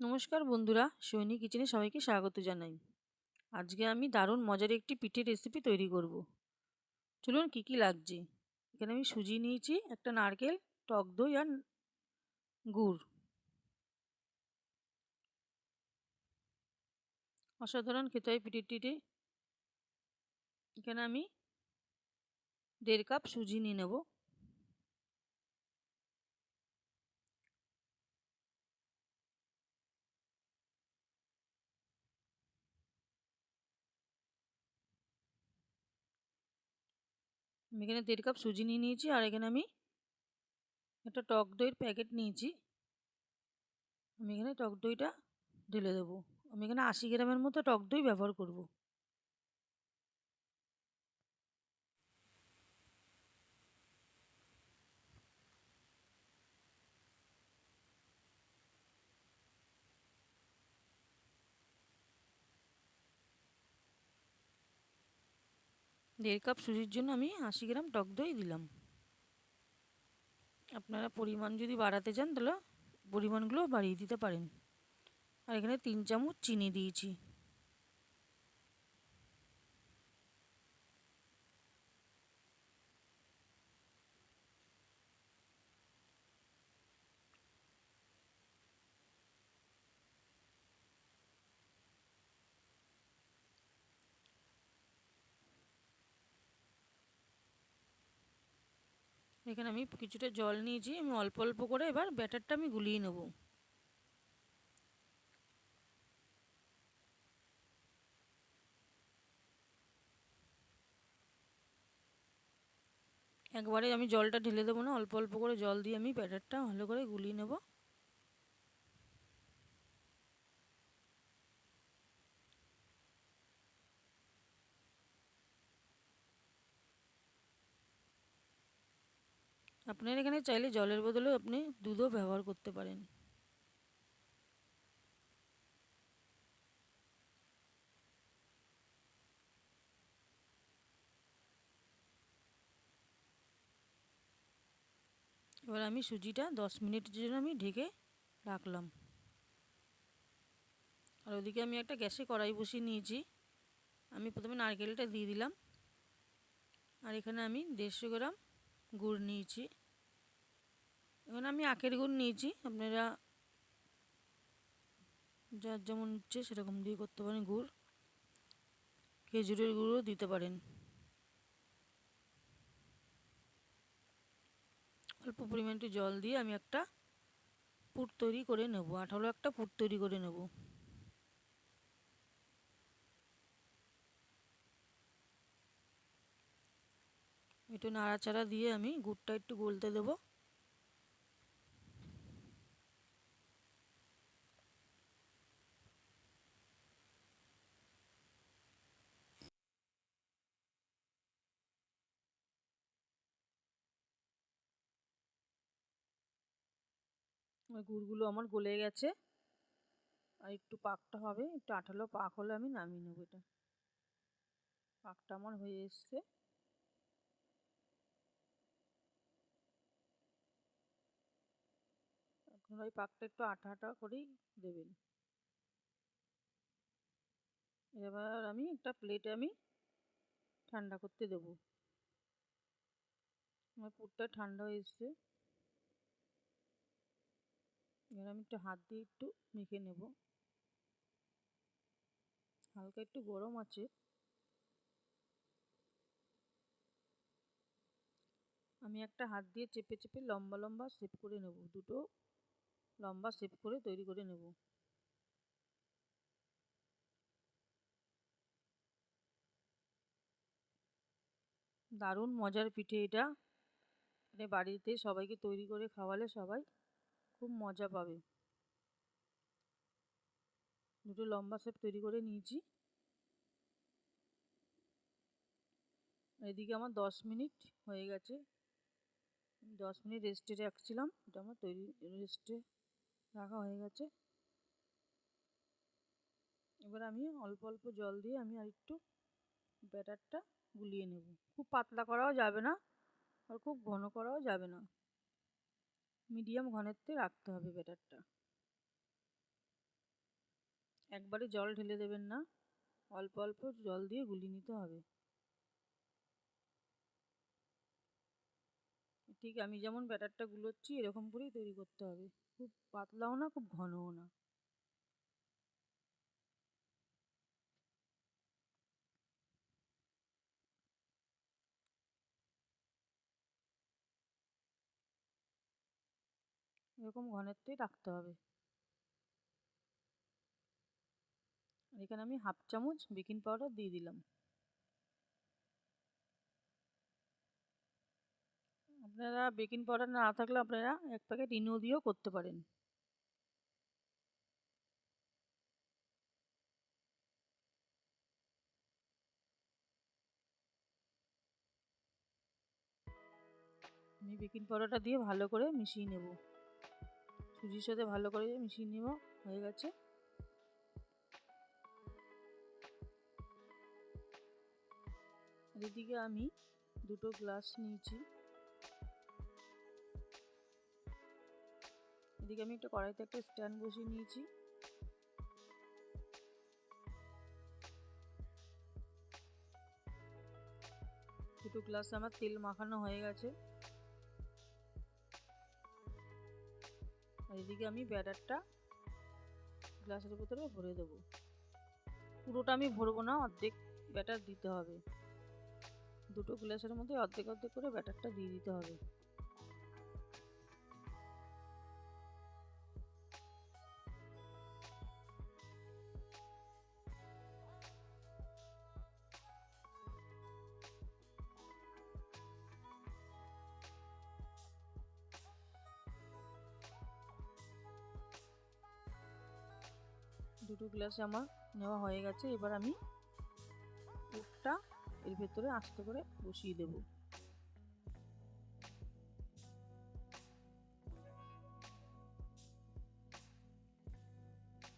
নমস্কার বন্ধুরা, সৈনিক কিচেনে সবাইকে স্বাগত জানাই। আজকে আমি দারুণ মজার একটি পিঠের রেসিপি তৈরি করব। চলুন কি কি লাগছে? এখানে আমি সুজি নিয়েছি, একটা নারকেল, টক দই আর গুড়। অসাধারণ খেতে হয় পিঠের টিটে। এখানে আমি দেড় কাপ সুজি নিয়ে নেব। আমি এখানে দেড় কাপ সুজি নিয়ে নিয়েছি, আর এখানে আমি একটা টক দইয়ের প্যাকেট নিয়েছি। আমি এখানে টক দইটা ঢেলে দেবো। আমি এখানে আশি গ্রামের মতো টক দই ব্যবহার করব। দেড় কাপ সুজির জন্য আমি আশি গ্রাম টক দই দিলাম। আপনারা পরিমাণ যদি বাড়াতে চান তাহলে পরিমাণগুলো বাড়িয়ে দিতে পারেন। আর এখানে তিন চামচ চিনি দিয়েছি। এখানে আমি কিছুটা জল নিয়েছি, আমি অল্প অল্প করে এবার ব্যাটারটা আমি গুলিয়ে নেব। একবারে আমি জলটা ঢেলে দেবো না, অল্প অল্প করে জল দিয়ে আমি ব্যাটারটা ভালো করে গুলিয়ে নেব। আপনার এখানে চাইলে জলের বদলে আপনি দুধও ব্যবহার করতে পারেন। এবার আমি সুজিটা দশ মিনিটের জন্য আমি ঢেকে রাখলাম। আর ওদিকে আমি একটা গ্যাসে কড়াই বসিয়ে নিয়েছি। আমি প্রথমে নারকেলটা দিয়ে দিলাম। আর এখানে আমি দেড়শো গ্রাম গুড় নিয়েছি। এখানে আমি আখের গুড় নিয়েছি। আপনারা যার যেমন ইচ্ছে সেরকম দিয়ে করতে পারেন গুড়। খেজুরের গুঁড়ও দিতে পারেন। অল্প পরিমাণ একটু জল দিয়ে আমি একটা পুর তৈরি করে নেব। আঠালো একটা পুর তৈরি করে নেব। একটু নাড়াচাড়া দিয়ে আমি গুড়টা একটু গলতে দেবো। গুড়গুলো আমার গলে গেছে। আর একটু পাকটা হবে, একটু আঠালো পাক হলে আমি নামিয়ে নেব এটা। পাকটা আমার হয়ে এসছে। এখন ওই পাকটা একটু আঠা আঠা করেই দেবেন। এবার আমি একটা প্লেটে আমি ঠান্ডা করতে দেবো। আমার পুরটা ঠান্ডা হয়ে এসছে। এবার আমি একটু হাত দিয়ে একটু মেখে নেব। হালকা একটু গরম আছে। আমি একটা হাত দিয়ে চেপে চেপে লম্বা লম্বা শেপ করে নেব। দুটো লম্বা শেপ করে তৈরি করে নেব। দারুণ মজার পিঠে এটা। মানে বাড়িতে সবাইকে তৈরি করে খাওয়ালে সবাই খুব মজা পাবে। দুটো লম্বা শেপ তৈরি করে নিয়েছি। এদিকে আমার দশ মিনিট হয়ে গেছে। দশ মিনিট রেস্টে রাখছিলাম। এটা আমার তৈরি রেস্টে রাখা হয়ে গেছে। এবার আমি অল্প অল্প জল দিয়ে আমি আর একটু ব্যাটারটা গুলিয়ে নেব। খুব পাতলা করাও যাবে না, আর খুব ঘন করাও যাবে না। মিডিয়াম ঘনত্বে রাখতে হবে ব্যাটারটা। একবারে জল ঢেলে দেবেন না, অল্প অল্প জল দিয়ে গুলি নিতে হবে। ঠিক আমি যেমন ব্যাটারটা গুলোচ্ছি, এরকম করেই তৈরি করতে হবে। খুব পাতলাও না, খুব ঘনও না। এরকম ঘনত্বেই রাখতে হবে। আর এখানে আমি হাফ চামচ বেকিং পাউডার দিয়ে দিলাম। আপনারা বেকিং পাউডার না থাকলে আপনারা এক প্যাকেট ইনো দিয়েও করতে পারেন। আমি বেকিং পাউডারটা দিয়ে ভালো করে মিশিয়ে নেব। সুজির সাথে ভালো করে মিশিয়ে নেব, হয়ে গেছে। এদিকে আমি দুটো গ্লাস নিয়েছি। এদিকে আমি একটা কড়াইতে একটা স্ট্যান্ড বসিয়ে নিয়েছি। দুটো গ্লাস আমার তেল মাখানো হয়ে গেছে। আর এদিকে আমি ব্যাটারটা গ্লাসের ভেতরে ভরে দেবো। পুরোটা আমি ভরবো না, অর্ধেক ব্যাটার দিতে হবে। দুটো গ্লাসের মধ্যে অর্ধেক অর্ধেক করে ব্যাটারটা দিয়ে দিতে হবে। দুটো গ্লাস আমার নেওয়া হয়ে গেছে। এবার আমি পুরটা এর ভেতরে আস্তে করে বসিয়ে দেব।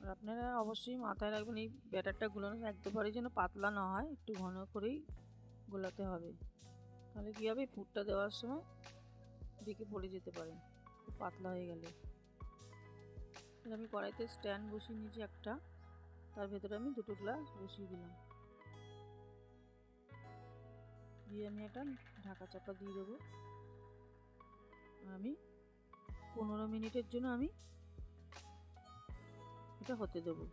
আর আপনারা অবশ্যই মাথায় রাখবেন, এই ব্যাটারটা গুলানো একবারে যেন পাতলা না হয়, একটু ঘন করেই গোলাতে হবে। তাহলে কী হবে? পুরটা দেওয়ার সময় দিকে পড়ে যেতে পারে পাতলা হয়ে গেলে। আমি কড়াইতে স্ট্যান্ড বসিয়ে নিয়েছি একটা। তার ভেতরে আমি দুটো গ্লাস বসিয়ে দিলাম। দিয়ে আমি একটা ঢাকা চাপা দিয়ে দেবো। আমি পনেরো মিনিটের জন্য আমি এটা হতে দেবো।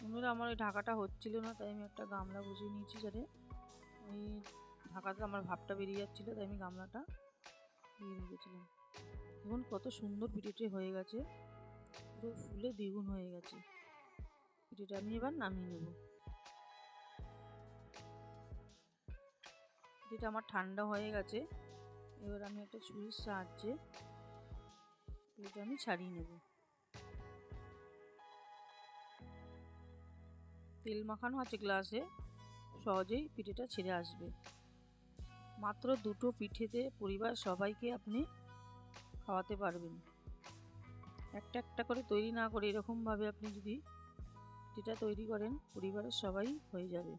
বন্ধুরা আমার ওই ঢাকাটা হচ্ছিল না, তাই আমি একটা গামলা বসিয়ে নিয়েছি যাতে ওই ঢাকাতে আমার ভাবটা বেরিয়ে যাচ্ছিল, তাই আমি গামলাটা দিয়ে রেখেছিলাম। দেখুন কত সুন্দর পিঠেটি হয়ে গেছে। পুরো ফুলে দ্বিগুণ হয়ে গেছে। পিঠেটা আমি এবার নামিয়ে নেব। পিঠেটা আমার ঠান্ডা হয়ে গেছে। এবার আমি একটা ছুরির সাহায্যে পিঠেটা আমি ছাড়িয়ে নেব। তেল মাখানো আছে গ্লাসে, সহজেই পিঠেটা ছেড়ে আসবে। মাত্র দুটো পিঠেতে পরিবার সবাইকে আপনি খাওয়াতে পারবেন। একটা একটা করে তৈরি না করে এরকমভাবে আপনি যদি যেটা তৈরি করেন, পরিবারের সবাই হয়ে যাবে।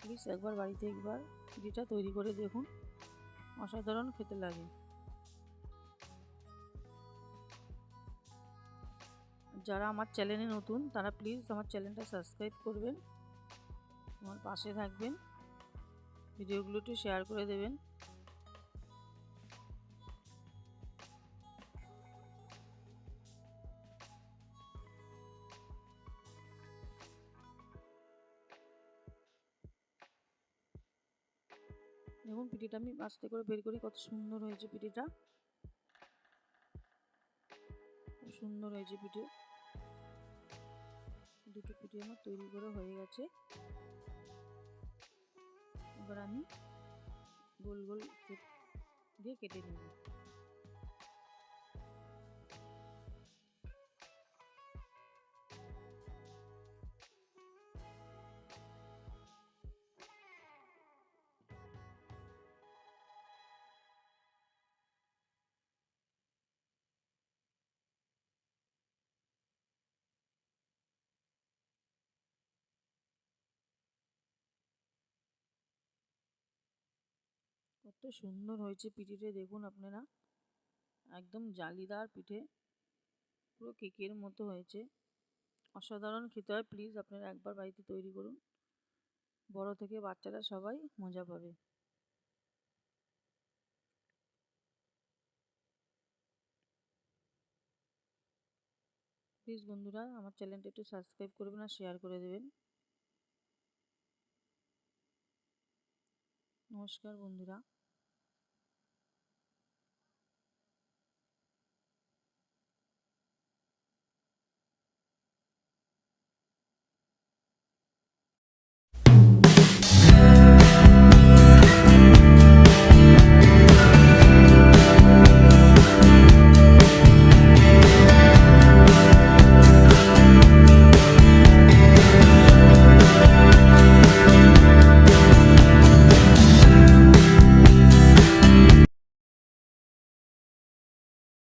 প্লিজ একবার বাড়িতে একবার যেটা তৈরি করে দেখুন। অসাধারণ খেতে লাগে। যারা আমার চ্যানেলে নতুন, তারা প্লিজ আমার চ্যানেলটা সাবস্ক্রাইব করবেন। আমার পাশে থাকবেন। ভিডিওগুলো একটু শেয়ার করে দেবেন। দেখুন পিঠিটা আমি আস্তে করে বের করি, কত সুন্দর হয়েছে পিঠিটা খুব সুন্দর হয়েছে পিঠে দুটো পিঠে আমার তৈরি করে হয়ে গেছে। এবার আমি গোল গোল দিয়ে কেটে নেব। কত সুন্দর হয়েছে পিঠেটা, দেখুন আপনারা। একদম জালিদার পিঠে। পুরো কেকের মতো হয়েছে। অসাধারণ খেতে হয়, প্লিজ আপনারা একবার বাড়িতে তৈরি করুন। বড় থেকে বাচ্চারা সবাই মজা পাবে। প্লিজ বন্ধুরা, আমার চ্যানেলটা একটু সাবস্ক্রাইব করবেন আর শেয়ার করে দেবেন। নমস্কার বন্ধুরা।